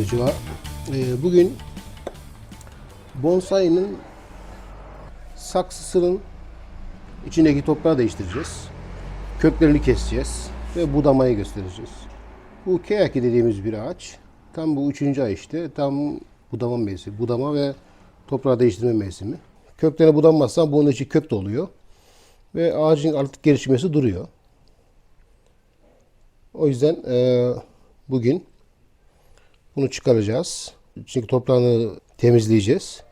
Konnichiwa. Ee, bugün bonsai'nin saksısının içindeki toprağı değiştireceğiz. Köklerini keseceğiz ve budamayı göstereceğiz. Bu keyaki dediğimiz bir ağaç. Tam bu üçüncü ay işte. Tam budama mevsimi. Budama ve toprağı değiştirme mevsimi. Köklerine budanmazsan bunun içi kök doluyor. Ve ağacın artık gelişmesi duruyor. O yüzden eee, bugün bunu çıkaracağız. Çünkü toprağını temizleyeceğiz.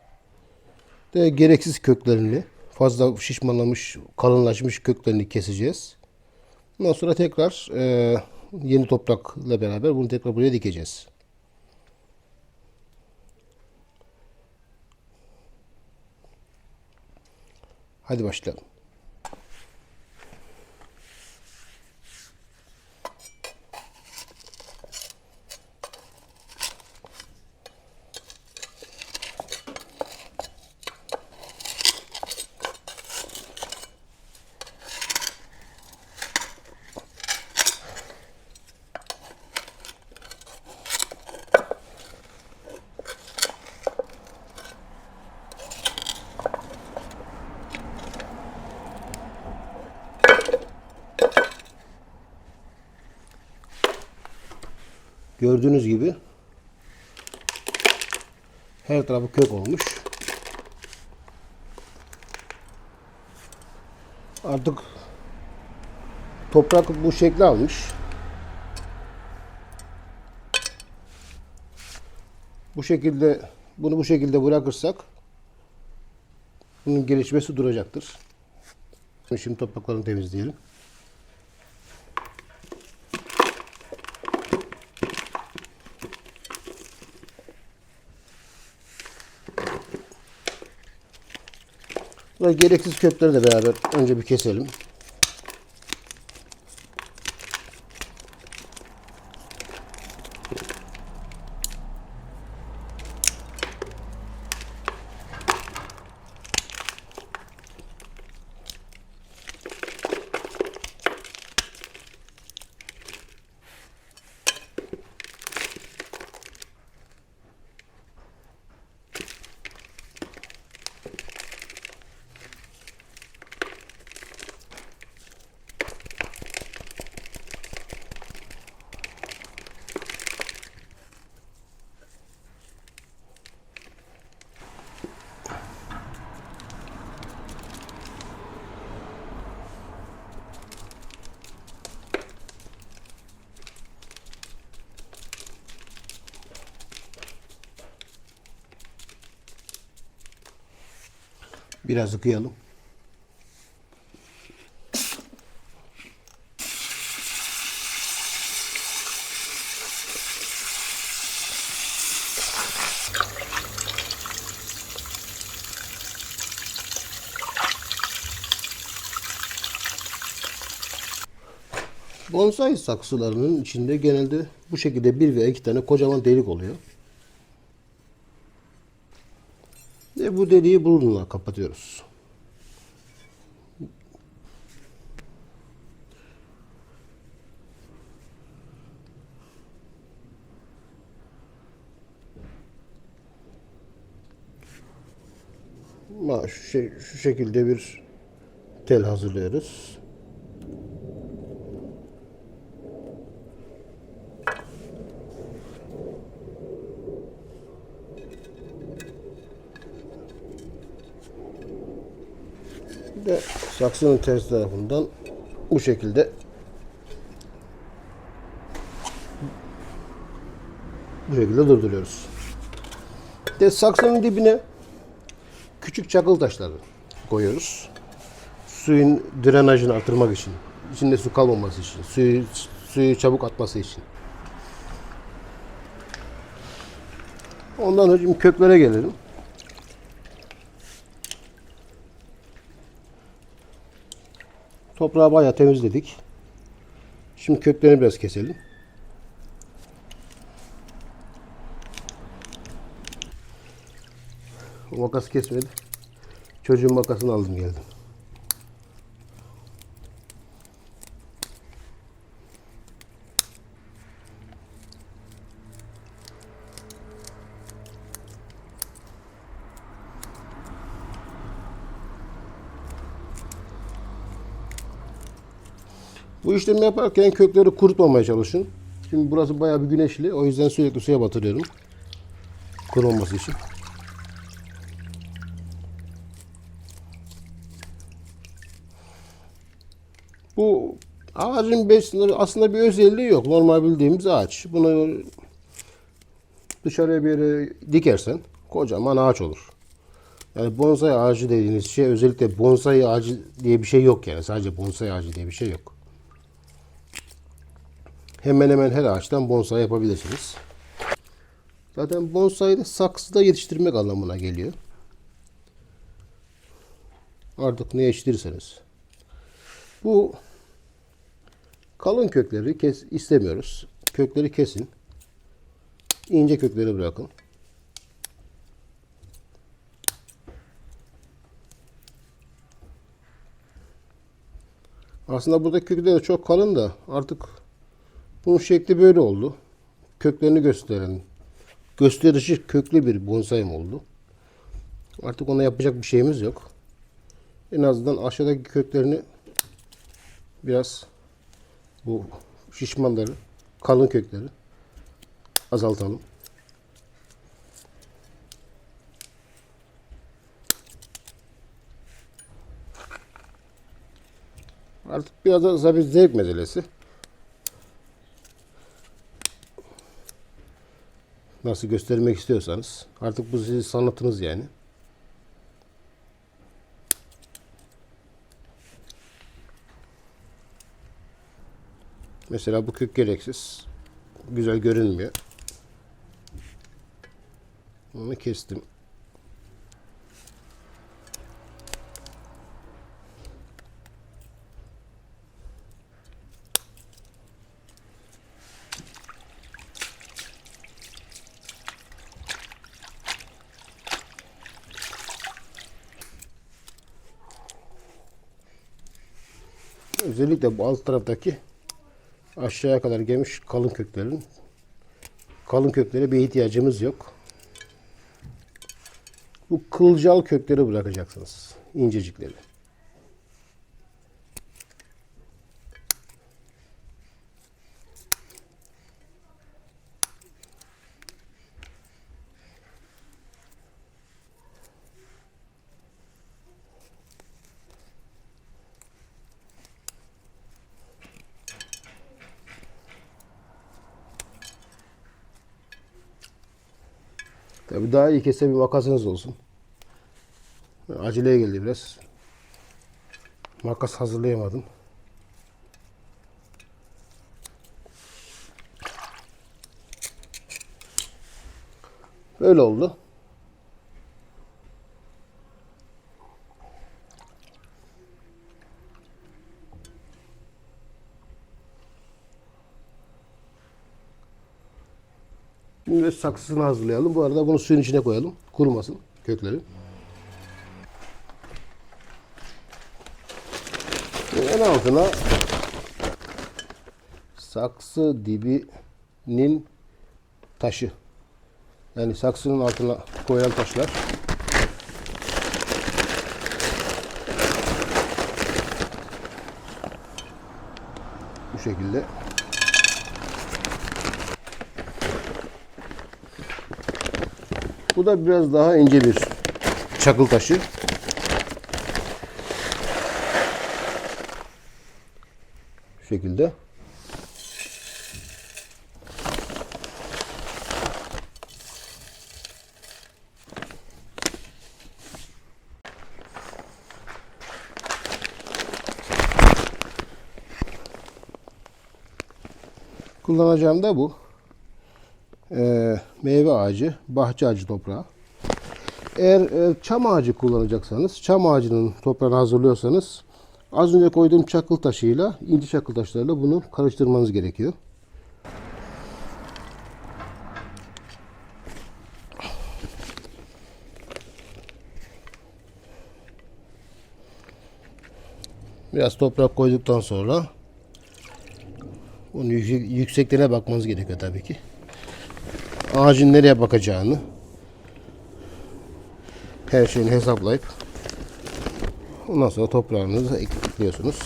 De gereksiz köklerini, fazla şişmanlamış, kalınlaşmış köklerini keseceğiz. Ondan sonra tekrar eee, yeni toprakla beraber bunu tekrar buraya dikeceğiz. Hadi başlayalım. Gördüğünüz gibi her tarafı kök olmuş. Artık toprak bu şekli almış. Bu şekilde bunu bu şekilde bırakırsak bunun gelişmesi duracaktır. Şimdi topraklarını temizleyelim. Gereksiz kökleri de beraber önce bir keselim. Biraz yıkayalım. Bonsai saksılarının içinde genelde bu şekilde bir veya iki tane kocaman delik oluyor. Ve bu deliği bununla kapatıyoruz. Şu, şey, şu şekilde bir tel hazırlıyoruz. Bir de saksının ters tarafından bu şekilde bu şekilde durduruyoruz. De saksının dibine küçük çakıl taşları koyuyoruz. Suyun drenajını artırmak için. İçinde su kalmaması için. Suyu, suyu çabuk atması için. Ondan önce köklere gelelim. Toprağı bayağı temizledik. Şimdi köklerini biraz keselim. Makas kesmedi. Çocuğun makasını aldım geldim. Bu işlemi yaparken kökleri kurutmamaya çalışın. Şimdi burası bayağı bir güneşli. O yüzden sürekli suya batırıyorum. Kurumaması için. Bu ağacın besleri aslında bir özelliği yok. Normal bildiğimiz ağaç. Bunu dışarıya bir yere dikersen kocaman ağaç olur. Yani bonsai ağacı dediğiniz şey özellikle bonsai ağacı diye bir şey yok yani. Sadece bonsai ağacı diye bir şey yok. Hemen hemen her ağaçtan bonsai yapabilirsiniz. Zaten bonsai de saksıda yetiştirmek anlamına geliyor. Artık ne yetiştirirseniz. Bu kalın kökleri kes istemiyoruz. Kökleri kesin. İnce kökleri bırakın. Aslında buradaki kökleri de çok kalın da artık bunun şekli böyle oldu. Köklerini gösteren, gösterişi köklü bir bonsai oldu. Artık ona yapacak bir şeyimiz yok. En azından aşağıdaki köklerini biraz bu şişmanları, kalın kökleri azaltalım. Artık biraz da zevk meselesi. Nasıl göstermek istiyorsanız. Artık bu sizin sanatınız yani. Mesela bu kök gereksiz. Güzel görünmüyor. Onu kestim. Özellikle bu alt taraftaki aşağıya kadar gelmiş kalın köklerin kalın köklere bir ihtiyacımız yok. Bu kılcal kökleri bırakacaksınız. incecikleri. Tabii daha iyi kese bir makasınız olsun. Aceleye geldi biraz. Makas hazırlayamadım. Böyle oldu. De saksısını hazırlayalım. Bu arada bunu suyun içine koyalım. Kurumasın kökleri. En altına saksı dibinin taşı. Yani saksının altına koyulan taşlar. Bu şekilde. Bu da biraz daha ince bir çakıl taşı. Bu şekilde. Kullanacağım da bu e, meyve ağacı, bahçe ağacı toprağı. Eğer e, çam ağacı kullanacaksanız, çam ağacının toprağını hazırlıyorsanız az önce koyduğum çakıl taşıyla, ince çakıl taşlarla bunu karıştırmanız gerekiyor. Biraz toprak koyduktan sonra yüksek, yüksekliğine bakmanız gerekiyor tabii ki ağacın nereye bakacağını her şeyini hesaplayıp ondan sonra toprağınızı ekliyorsunuz.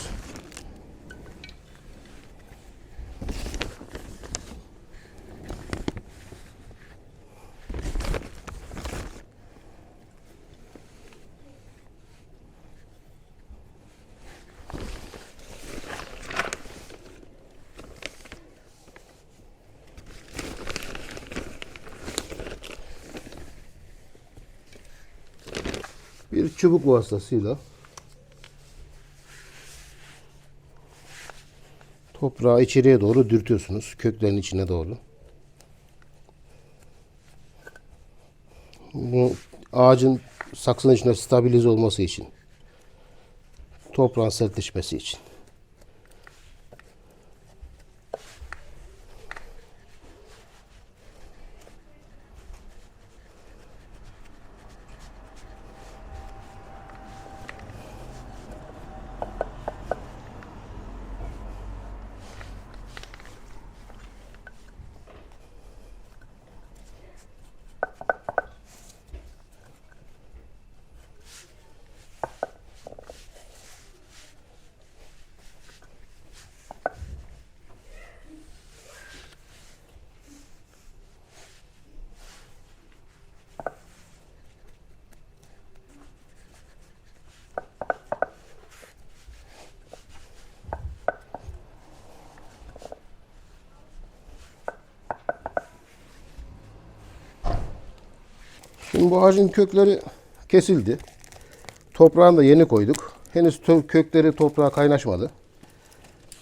Bir çubuk vasıtasıyla toprağı içeriye doğru dürtüyorsunuz. Köklerin içine doğru. Bu ağacın saksının içinde stabilize olması için. Toprağın sertleşmesi için. Şimdi bu ağacın kökleri kesildi. Toprağını da yeni koyduk. Henüz kökleri toprağa kaynaşmadı.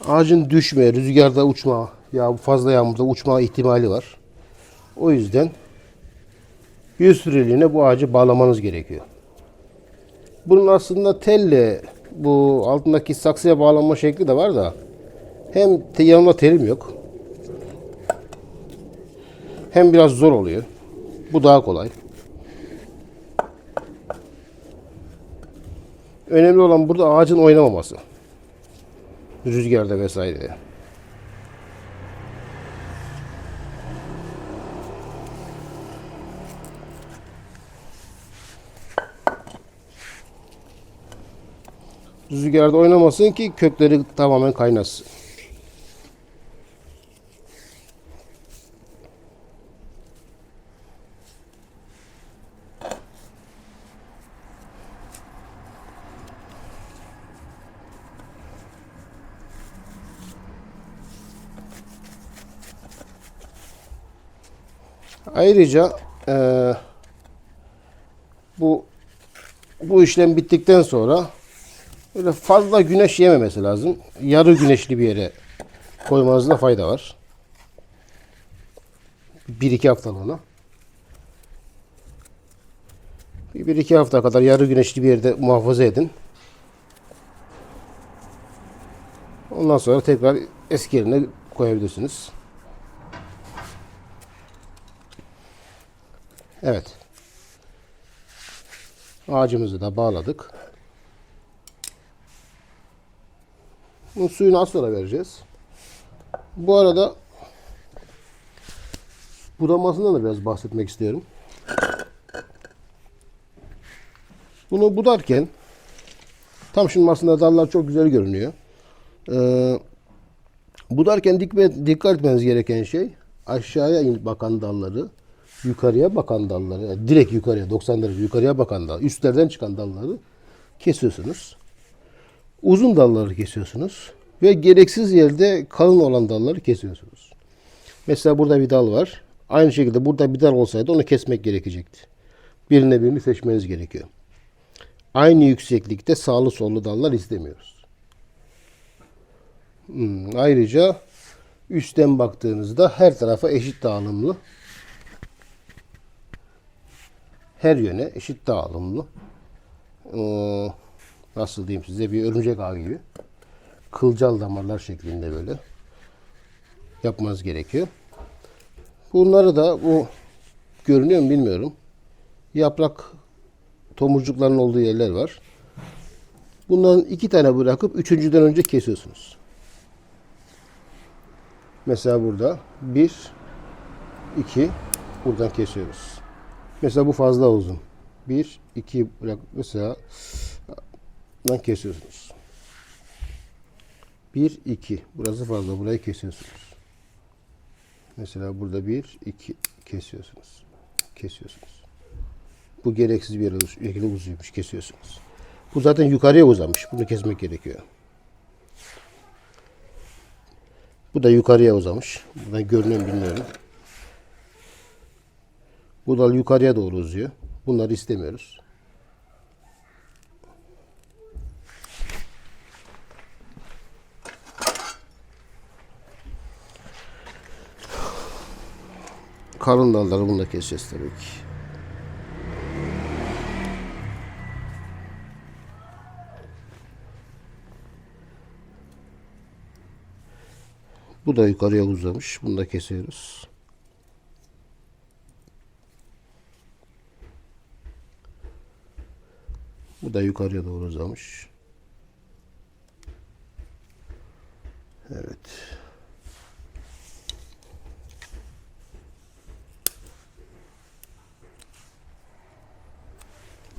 Ağacın düşme, rüzgarda uçma, ya fazla yağmurda uçma ihtimali var. O yüzden yüz süreliğine bu ağacı bağlamanız gerekiyor. Bunun aslında telle bu altındaki saksıya bağlanma şekli de var da hem te- yanımda terim yok. Hem biraz zor oluyor. Bu daha kolay. Önemli olan burada ağacın oynamaması. Rüzgarda vesaire. Rüzgarda oynamasın ki kökleri tamamen kaynasın. Ayrıca eee, bu bu işlem bittikten sonra öyle fazla güneş yememesi lazım. Yarı güneşli bir yere koymanızda fayda var. Bir iki haftalığına. Bir, bir iki hafta kadar yarı güneşli bir yerde muhafaza edin. Ondan sonra tekrar eski yerine koyabilirsiniz. Evet. Ağacımızı da bağladık. Bunun suyunu az sonra vereceğiz. Bu arada budamasından da biraz bahsetmek istiyorum. Bunu budarken tam şimdi aslında dallar çok güzel görünüyor. Ee, budarken dikme, dikkat etmeniz gereken şey aşağıya in bakan dalları yukarıya bakan dalları, yani direkt yukarıya 90 derece yukarıya bakan dal, üstlerden çıkan dalları kesiyorsunuz. Uzun dalları kesiyorsunuz ve gereksiz yerde kalın olan dalları kesiyorsunuz. Mesela burada bir dal var. Aynı şekilde burada bir dal olsaydı onu kesmek gerekecekti. Birine birini seçmeniz gerekiyor. Aynı yükseklikte sağlı sollu dallar istemiyoruz. Hmm, ayrıca üstten baktığınızda her tarafa eşit dağılımlı her yöne eşit dağılımlı. Ee, nasıl diyeyim size bir örümcek ağı gibi. Kılcal damarlar şeklinde böyle yapmanız gerekiyor. Bunları da bu görünüyor mu bilmiyorum. Yaprak tomurcukların olduğu yerler var. Bundan iki tane bırakıp üçüncüden önce kesiyorsunuz. Mesela burada bir, iki, buradan kesiyoruz. Mesela bu fazla uzun. Bir, iki bırak mesela buradan kesiyorsunuz. Bir, iki. Burası fazla. Burayı kesiyorsunuz. Mesela burada bir, iki kesiyorsunuz. Kesiyorsunuz. Bu gereksiz bir şekilde uzuymuş. Kesiyorsunuz. Bu zaten yukarıya uzamış. Bunu kesmek gerekiyor. Bu da yukarıya uzamış. Buradan mu bilmiyorum. Bu dal yukarıya doğru uzuyor. Bunları istemiyoruz. Karın dalları bunu da keseceğiz tabii ki. Bu da yukarıya uzamış. Bunu da kesiyoruz. Bu da yukarıya doğru uzamış. Evet.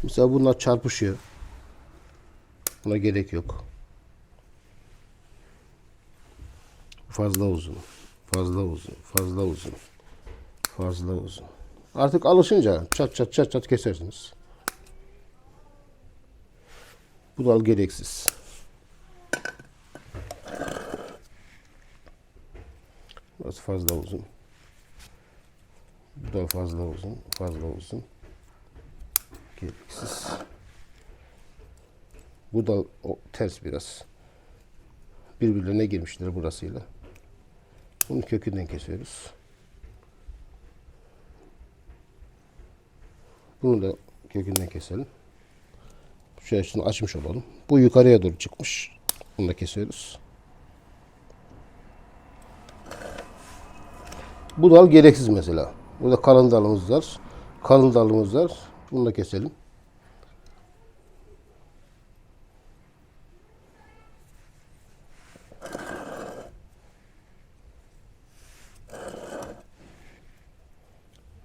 Mesela bunlar çarpışıyor. Buna gerek yok. Fazla uzun. Fazla uzun. Fazla uzun. Fazla uzun. Artık alışınca çat çat çat çat kesersiniz. Bu dal gereksiz. Burası fazla uzun. Bu da fazla uzun. Fazla uzun. Gereksiz. Bu da o, ters biraz. Birbirlerine girmişler burasıyla. Bunu kökünden kesiyoruz. Bunu da kökünden keselim. Şöyle şunu açmış olalım. Bu yukarıya doğru çıkmış. Bunu da kesiyoruz. Bu dal gereksiz mesela. Burada kalın dalımız var. Kalın dalımız var. Bunu da keselim.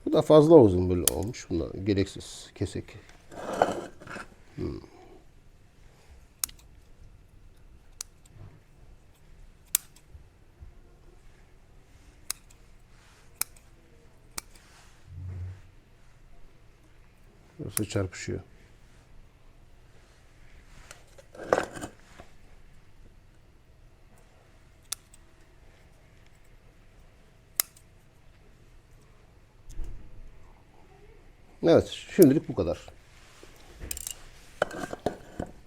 Bu da fazla uzun böyle olmuş. Bunlar gereksiz. Kesek. Hmm. Burası çarpışıyor. Evet, şimdilik bu kadar.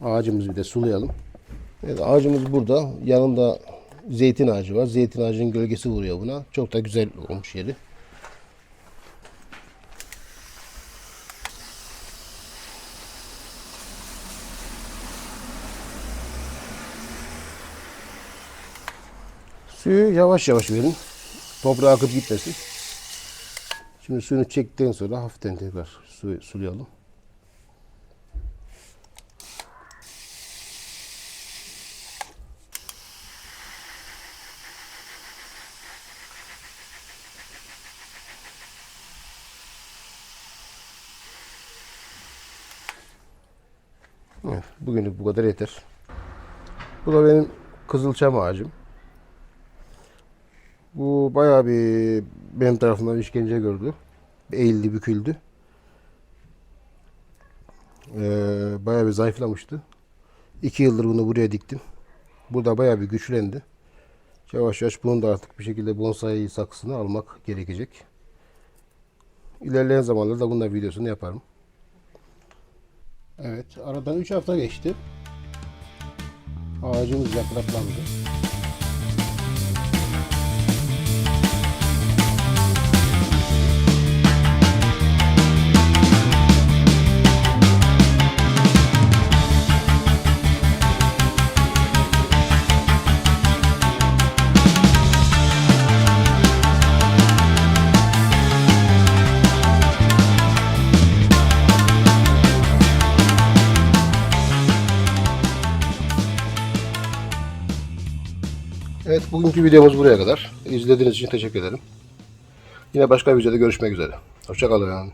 Ağacımızı bir de sulayalım. Evet, ağacımız burada. Yanında zeytin ağacı var. Zeytin ağacının gölgesi vuruyor buna. Çok da güzel olmuş yeri. Suyu yavaş yavaş verin. Toprağa akıp gitmesin. Şimdi suyunu çektikten sonra hafiften tekrar suyu sulayalım. Evet, bugünlük bu kadar yeter. Bu da benim kızılçam ağacım. Bu bayağı bir benim tarafından işkence gördü. Eğildi, büküldü. Ee, bayağı bir zayıflamıştı. İki yıldır bunu buraya diktim. Burada bayağı bir güçlendi. Yavaş yavaş bunun da artık bir şekilde bonsai saksısını almak gerekecek. İlerleyen zamanlarda bunun da videosunu yaparım. Evet, aradan 3 hafta geçti. Ağacımız yapraklandı. Bugünkü videomuz buraya kadar. İzlediğiniz için teşekkür ederim. Yine başka bir videoda görüşmek üzere. Hoşçakalın.